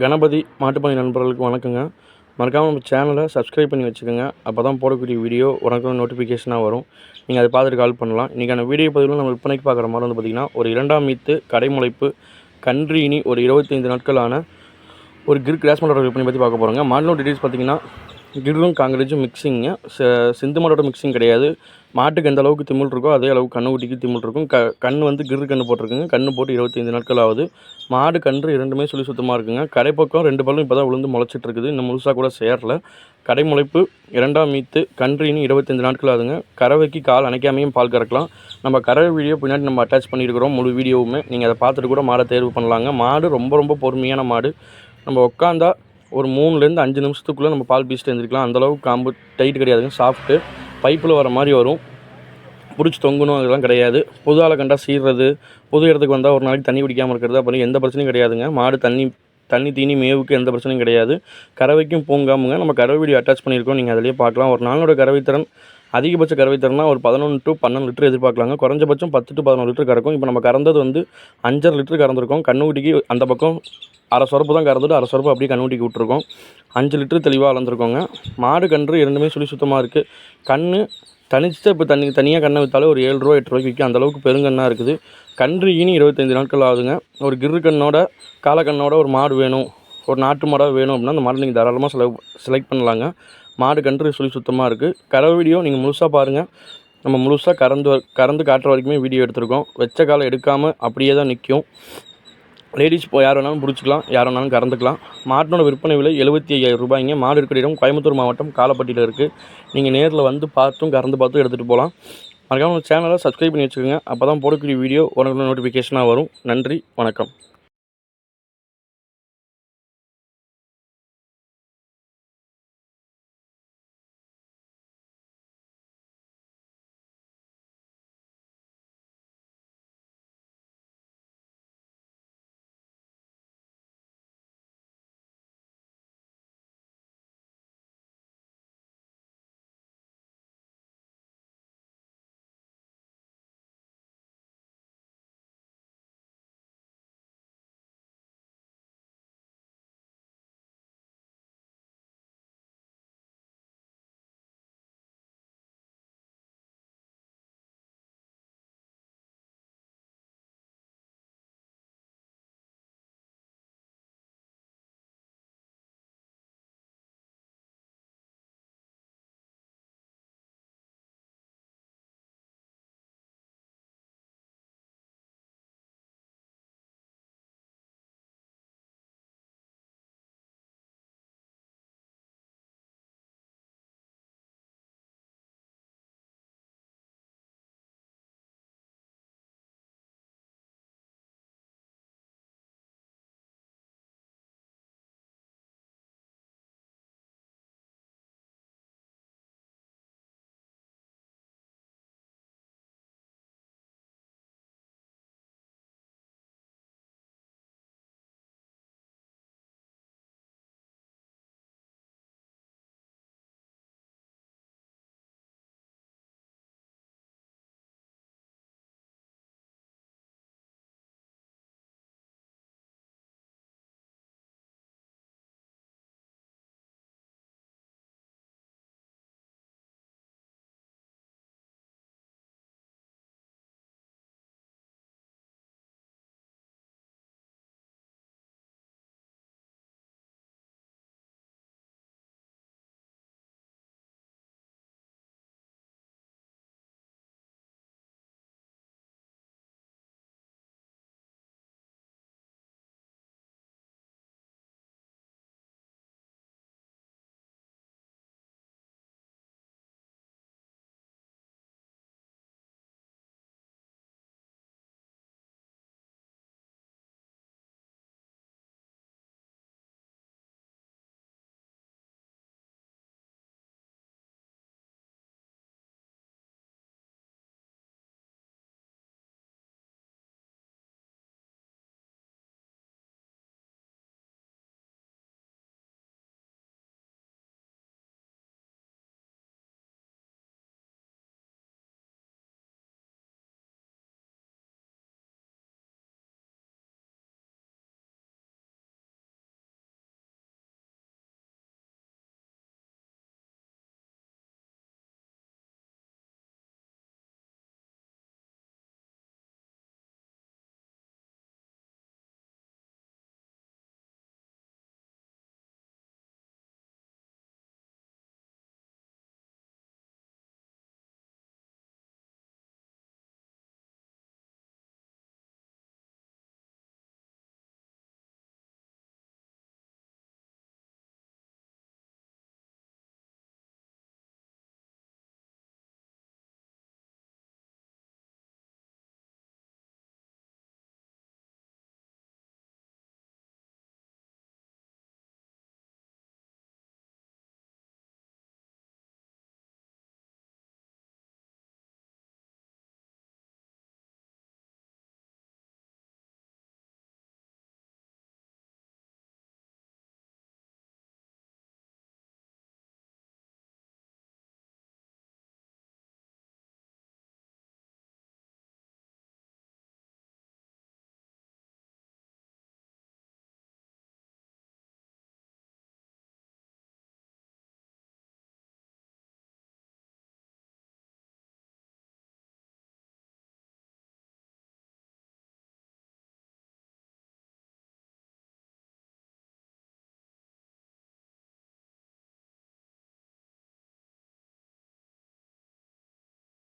கணபதி மாட்டுப்பணி நண்பர்களுக்கு வணக்கங்க. மறக்காமல் நம்ம சேனலை சப்ஸ்கிரைப் பண்ணி வச்சுக்கோங்க. அப்போ தான் போடக்கூடிய வீடியோ உனக்கு நோட்டிஃபிகேஷனாக வரும். நீங்கள் அதை பார்த்துட்டு கால் பண்ணலாம். இன்றைக்கான வீடியோ பதிவில் நம்ம விற்பனைக்கு பார்க்குற மாதிரி வந்து பார்த்திங்கன்னா ஒரு இரண்டாம் மீத்து கடைமுளைப்பு கன்றீனி ஒரு இருபத்தைந்து நாட்களான ஒரு கிர் கிராஸ் மாடோட விற்பனை பற்றி பார்க்க போகிறோங்க மாடலோட டீட்டெயில்ஸ் பார்த்தீங்கன்னா கிர்ரும் காங்கிரேஜும் மிக்சிங்க சிந்து மாடோட மிக்சிங் கிடையாது. மாட்டுக்கு எந்த அளவுக்கு திமிழ் இருக்கோ அதே அளவுக்கு கண்ணுக்குட்டிக்கு திமிழ் இருக்கும். க கண் வந்து கிரு கன்று போட்டிருக்குங்க. கன்று போட்டு இருபத்தைந்து நாட்கள் ஆகுது மாடு கன்று இரண்டுமே சொல்லி சுத்தமாக இருக்குங்க. கடைப்பக்கம் ரெண்டு பல்லும் இப்போ தான் விழுந்து முளைச்சிட்டு இருக்குது இன்னும் முழுசாக கூட சேரல. கடை முளைப்பு இரண்டாம் மீத்து கன்றின்னு இருபத்தைந்து நாட்கள் ஆகுதுங்க கறவைக்கு கால் அணைக்காமையும் பால் கறக்கலாம். நம்ம கறவை வீடியோ பின்னாடி நம்ம அட்டாச் பண்ணியிருக்கிறோம். முழு வீடியோவுமே. நீங்கள் அதை பார்த்துட்டு கூட மாடை தேர்வு பண்ணலாங்க. மாடு ரொம்ப ரொம்ப பொறுமையான மாடு. நம்ம உட்காந்தா ஒரு மூணுலேருந்து அஞ்சு நிமிஷத்துக்குள்ளே நம்ம பால் பீச்சிட்டு எழுந்திரிக்கலாம். அந்தளவுக்கு காம்பு டைட் கிடையாதுங்க சாஃப்ட்டு பைப்பில் வர மாதிரி வரும். பிடிச்சி தொங்கணும் அதெல்லாம் கிடையாது. புது ஆளை கண்டா சீர்றது புது இடத்துக்கு வந்தால் ஒரு நாளைக்கு தண்ணி குடிக்காமல் இருக்கிறது அப்புறம் எந்த பிரச்சனையும் கிடையாதுங்க. மாடு தண்ணி தண்ணி தீனி மேவுக்கு எந்த பிரச்சனையும் கிடையாது. கறவைக்கும் பூங்காமுங்க. நம்ம கறவை வீடியோ அட்டாச் பண்ணியிருக்கோம். நீங்கள் அதிலேயே பார்க்கலாம். ஒரு நாளோட கறவைத்திறன் அதிகபட்ச கறவைத்திறனா ஒரு பதினொன்று டு பன்னெண்டு லிட்டர் எதிர்பார்க்கலாங்க. குறைஞ்சபட்சம் பத்து டு பதினொரு லிட்டர் கறக்கும். இப்போ நம்ம கறந்தது வந்து அஞ்சரை லிட்டர் கறந்துருக்கோம். கண்ணுக்குட்டிக்கு அந்த பக்கம் அரை சொரப்பு தான் கறந்துட்டு அரை சொரப்பு அப்படியே கண்ணுக்குட்டிக்கு விட்ருக்கோம் அஞ்சு லிட்டரு தெளிவாக அளந்துருக்கோங்க. மாடு கன்று இரண்டுமே சுழி சுத்தமாக இருக்குது கண் தனிச்சு இப்போ தனி தனியாக கண்ணை விற்றாலே ஒரு ஏழு ரூபா எட்டு ரூபாய்க்கு விற்கும் அந்தளவுக்கு பெருங்கண்ணாக இருக்குது. கன்று ஈனி இருபத்தஞ்சி நாட்கள் ஆகுதுங்க. ஒரு கிரு கண்ணோட காலக்கண்ணோட ஒரு மாடு வேணும். ஒரு நாட்டு மாடாக வேணும் அப்படின்னா அந்த மாடு நீங்கள் தாராளமாக செலவு செலக்ட் பண்ணலாங்க. மாடு கன்று சுழி சுத்தமாக இருக்குது கறவை வீடியோ நீங்கள் முழுசாக பாருங்கள் நம்ம முழுசாக கறந்து கறந்து காட்டுற வரைக்குமே வீடியோ எடுத்திருக்கோம். வெச்ச காலை எடுக்காமல் அப்படியே தான் நிற்கும் லேடிஸ் இப்போ யார் வேணாலும் பிடிச்சிக்கலாம் யார் வேணாலும் கறந்துக்கலாம். மாட்டோட விற்பனை விலை எழுபத்தி ஐயாயிரம் ரூபாய்ங்க. மாடு இருக்கிற இடம் கோயம்புத்தூர் மாவட்டம் காலப்பட்டியில் இருக்குது நீங்கள் நேரில் வந்து பார்த்தும் கறந்து பார்த்தும் எடுத்துகிட்டு போகலாம் மறக்காமல் சேனலை சப்ஸ்கிரைப் பண்ணி வச்சுக்கோங்க. அப்போ தான் போடக்கூடிய வீடியோ உடனே நோட்டிஃபிகேஷனாக வரும். நன்றி வணக்கம்.